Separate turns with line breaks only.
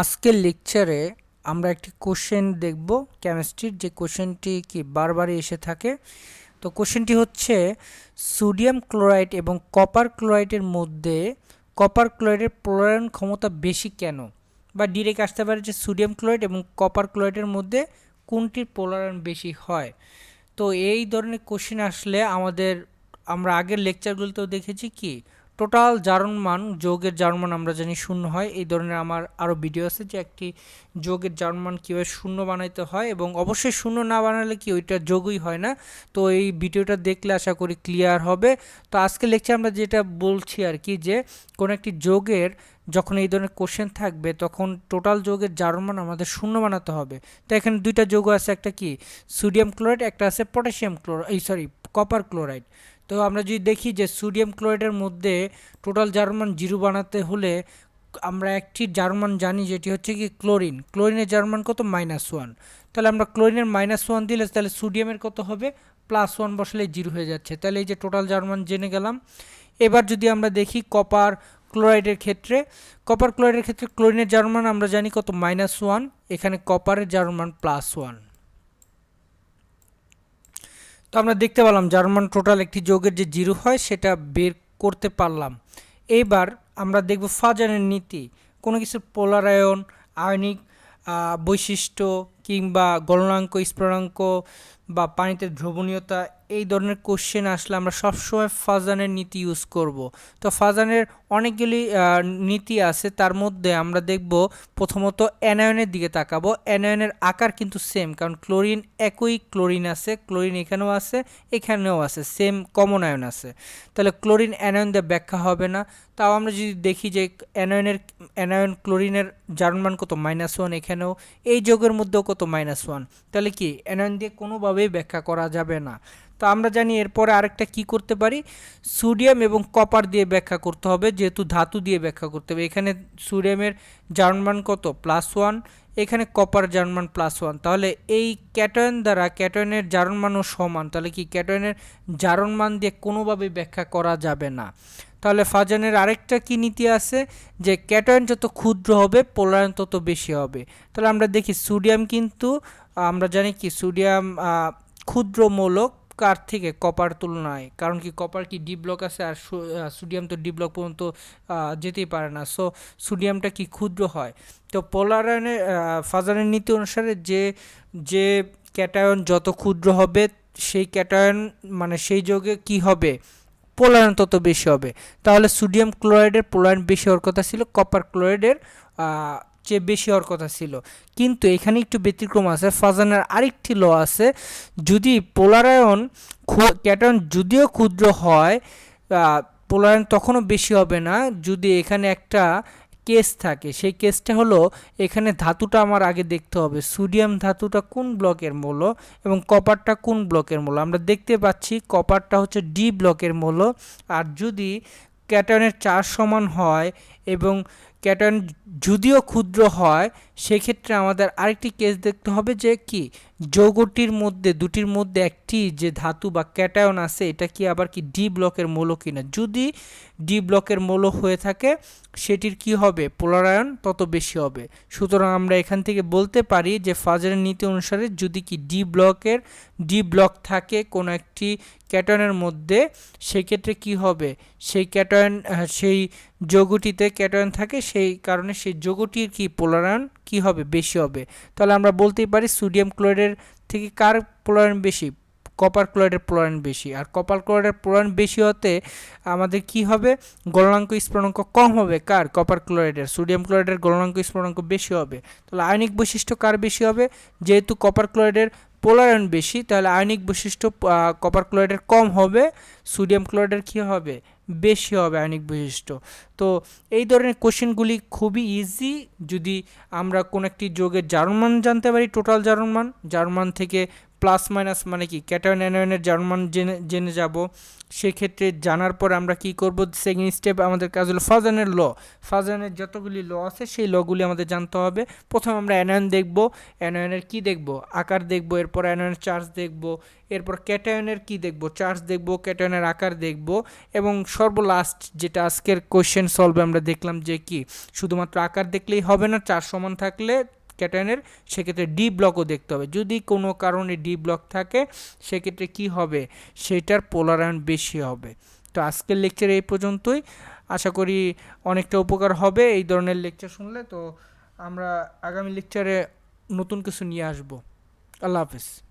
আজকের লেকচারে আমরা একটি কোশ্চেন দেখব কেমিস্ট্রির যে কোশ্চেনটি কি বারবারই এসে থাকে। তো কোশ্চেনটি হচ্ছে সোডিয়াম ক্লোরাইড এবং কপার ক্লোরাইডের মধ্যে কপার ক্লোরাইডের পোলারায়ন ক্ষমতা বেশি কেন? বা ডিরেক্ট আসতে পারে যে সোডিয়াম ক্লোরাইড এবং কপার ক্লোরাইডের মধ্যে কোনটির পোলারায়ন বেশি হয়? তো এই ধরনের কোশ্চেন আসলে আমাদের, আমরা আগের লেকচারগুলোতেও দেখেছি কি টোটাল জারণ মান যৌগের জারণ মান আমরা জানি শূন্য হয়। এই ধরনের আমার আরও ভিডিও আছে যে একটি যোগের জারণ মান কীভাবে শূন্য বানাইতে হয় এবং অবশ্যই শূন্য না বানালে কি ওইটা যোগই হয় না। তো এই ভিডিওটা দেখলে আশা করি ক্লিয়ার হবে। তো আজকে লেকচার আমরা যেটা বলছি আর কি যে, কোনো একটি যোগের যখন এই ধরনের কোশ্চেন থাকবে, তখন টোটাল যোগের জারণ মান আমাদের শূন্য বানাতে হবে। তো এখানে দুইটা যোগ আছে, একটা কি? সোডিয়াম ক্লোরাইড একটা আছে পটাশিয়াম ক্লোরাইড এই সরি কপার ক্লোরাইড তো আমরা যদি দেখি যে সোডিয়াম ক্লোরাইডের মধ্যে টোটাল জার্মান জিরো বানাতে হলে আমরা একটি জার্মান জানি যেটি হচ্ছে কি ক্লোরিন। ক্লোরিনের জার্মান কত? Minus one. তাহলে আমরা ক্লোরিনের মাইনাস ওয়ান দিলে তাহলে সোডিয়ামের কত হবে? প্লাস ওয়ান বসলে জিরো হয়ে যাচ্ছে। তাহলে এই যে টোটাল জার্মান জেনে গেলাম। এবার যদি আমরা দেখি কপার ক্লোরাইডের ক্ষেত্রে, কপার ক্লোরাইডের ক্ষেত্রে ক্লোরিনের জার্মান আমরা জানি কত? Minus one. এখানে কপারের জার্মান প্লাস ওয়ান। তো আমরা দেখতে পেলাম জার্মান টোটাল একটি যোগের যে জিরো হয় সেটা বের করতে পারলাম। এইবার আমরা দেখব ফাজানের নীতি। কোনো কিছু পোলারায়ন, আয়নিক বৈশিষ্ট্য কিংবা গলনাঙ্ক স্ফুটনাঙ্ক বা পানিতে দ্রবণীয়তা, এই ধরনের কোশ্চেন আসলে আমরা সবসময় ফাজানের নীতি ইউজ করব। তো ফাজানের অনেকগুলি নীতি আছে, তার মধ্যে আমরা দেখব প্রথমত অ্যানায়নের দিকে তাকাবো। অ্যানায়নের আকার কিন্তু সেম কারণ ক্লোরিন একই ক্লোরিন আছে ক্লোরিন এখানেও আছে এখানেও আছে সেম কমন আয়ন আছে। তাহলে ক্লোরিন অ্যানায়ন দিয়ে ব্যাখ্যা হবে না। তাও আমরা যদি দেখি যে অ্যানায়নের অ্যানায়ন ক্লোরিনের জার্মান কত? মাইনাস ওয়ান এখানেও। এই যোগের মধ্যেও কত মাইনাস ওয়ান তাহলে কি? অ্যানায়ন দিয়ে কোনোভাবেই ব্যাখ্যা করা যাবে না। তো আমরা জানি এরপরে আরেকটা কি করতে পারি? সোডিয়াম এবং কপার দিয়ে ব্যাখ্যা করতে হবে, যেহেতু ধাতু দিয়ে ব্যাখ্যা করতে হবে। এখানে সোডিয়ামের জার্মান কত? প্লাস ওয়ান এখানে কপার জার্মান প্লাস ওয়ান তাহলে এই ক্যাটয়ন দ্বারা ক্যাটয়নের জারণমানও সমান। তাহলে কি ক্যাটয়নের জারণমান দিয়ে কোনোভাবেই ব্যাখ্যা করা যাবে না। তাহলে ফাজানের আরেকটা কি নীতি আছে? যে ক্যাটয়ন যত ক্ষুদ্র হবে, পোলায়ন তত বেশি হবে। তাহলে আমরা দেখি সোডিয়াম কিন্তু, আমরা জানি কি সোডিয়াম ক্ষুদ্র মূলক কার থেকে? কপার তুলনায়। কারণ কি কপার কি ডি ব্লক আছে আর সোডিয়াম তো ডি ব্লক পর্যন্ত যেতেই পারে না। সো সোডিয়ামটা কি ক্ষুদ্র হয়? তো পোলারায়নের ফাজানের নীতি অনুসারে যে যে ক্যাটায়ন যত ক্ষুদ্র হবে, সেই ক্যাটায়ন মানে সেই যোগে কি হবে? পোলায়ন তত বেশি হবে। তাহলে সোডিয়াম ক্লোরাইডের পোলায়ন বেশি হওয়ার কথা ছিল, কপার ক্লোরাইডের চেয়ে বেশি হওয়ার কথা ছিল। কিন্তু এখানে একটু ব্যতিক্রম আছে, ফাজানের আরেকটি ল আছে, যদি পোলারায়ন ক্যাটন যদিও ক্ষুদ্র হয় পোলারায়ন তখনও বেশি হবে না, যদি এখানে একটা কেস থাকে, সেই কেসটা হলো এখানে ধাতুটা আমার আগে দেখতে হবে। সোডিয়াম ধাতুটা কোন ব্লকের মূল এবং কপারটা কোন ব্লকের মূল? আমরা দেখতে পাচ্ছি কপারটা হচ্ছে ডি ব্লকের মূল। আর যদি ক্যাটনের চার সমান হয় এবং ক্যাটন যদিও ক্ষুদ্র হয়, সেক্ষেত্রে আমাদের আরেকটি কেস দেখতে হবে যে কি? যৌগটির মধ্যে, দুটির মধ্যে একটি যে ধাতু বা ক্যাটায়ন আছে, এটা কি আবার কি ডি ব্লকের মৌল কিনা? যদি ডি ব্লকের মৌল হয়ে থাকে, সেটির কি হবে? পোলারায়ন, তত বেশি হবে। সুতরাং আমরা এখান থেকে বলতে পারি যে ফাজারের নীতি অনুসারে যদি কি ডি ব্লকের ডি ব্লক থাকে কোনো একটি ক্যাটয়নের মধ্যে, সেক্ষেত্রে কি হবে? সেই ক্যাটয়ন সেই যৌগটিতে ক্যাটয়ন থাকে, সেই কারণে সেই যৌগটির কি পোলারায়ন, কি হবে? বেশি হবে। তাহলে আমরা বলতেই পারি সোডিয়াম ক্লোরাইডের থেকে কার পোলারায়ন বেশি? কপার ক্লোরাইডের পোলারায়ন বেশি। আর কপার ক্লোরাইডের পোলারায়ন বেশি হতে আমাদের কি হবে? গলনাঙ্ক স্ফুটনাঙ্ক কম হবে। কার? কপার ক্লোরাইডের। সোডিয়াম ক্লোরাইডের গলনাঙ্ক স্ফুটনাঙ্ক বেশি হবে। তাহলে আয়নিক বৈশিষ্ট্য কার বেশি হবে? যেহেতু কপার ক্লোরাইডের পোলারায়ন বেশি, তাহলে আয়নিক বৈশিষ্ট্য কপার ক্লোরাইডের কম হবে, সোডিয়াম ক্লোরাইডের কী হবে? বেশি হবে আয়নিক বৈশিষ্ট্য। তো এই ধরনের কোশ্চেনগুলি খুবই ইজি যদি আমরা কোন একটি যোগের জার্মান জানতে পারি টোটাল জার্মান জার্মান থেকে প্লাস মাইনাস মানে কি? ক্যাটায়ন অ্যানায়নের জার্মান জেনে জেনে যাব। সেক্ষেত্রে জানার পর আমরা কি করব? সেকেন্ড স্টেপ আমাদের কাজ হলো ফাজানের ল। ফাজানের যতগুলি ল আছে, সেই লগুলি আমাদের জানতে হবে। প্রথমে আমরা অ্যানায়ন দেখব। অ্যানায়নের কি দেখব? আকার দেখব, এরপর অ্যানায়নের চার্জ দেখব, এরপর ক্যাটায়নের কি দেখব? চার্জ দেখব ক্যাটায়নের আকার দেখব, এবং সর্বলাস্ট যেটা আজকের কোয়েশ্চেন সলভে আমরা দেখলাম যে কি? শুধুমাত্র আকার দেখলেই হবে না, চার সমান থাকলে ক্যাটায়নের, সেক্ষেত্রে ডি ব্লকও দেখতে হবে। যদি কোনো কারণে ডি ব্লক থাকে, সেক্ষেত্রে কি হবে? সেটার পোলারায়ন বেশি হবে। তো আজকের লেকচার এই পর্যন্তই। আশা করি অনেকটা উপকার হবে। এই ধরনের লেকচার শুনলে তো আমরা আগামী লেকচারে নতুন কিছু নিয়ে আসব। আল্লাহ হাফিজ।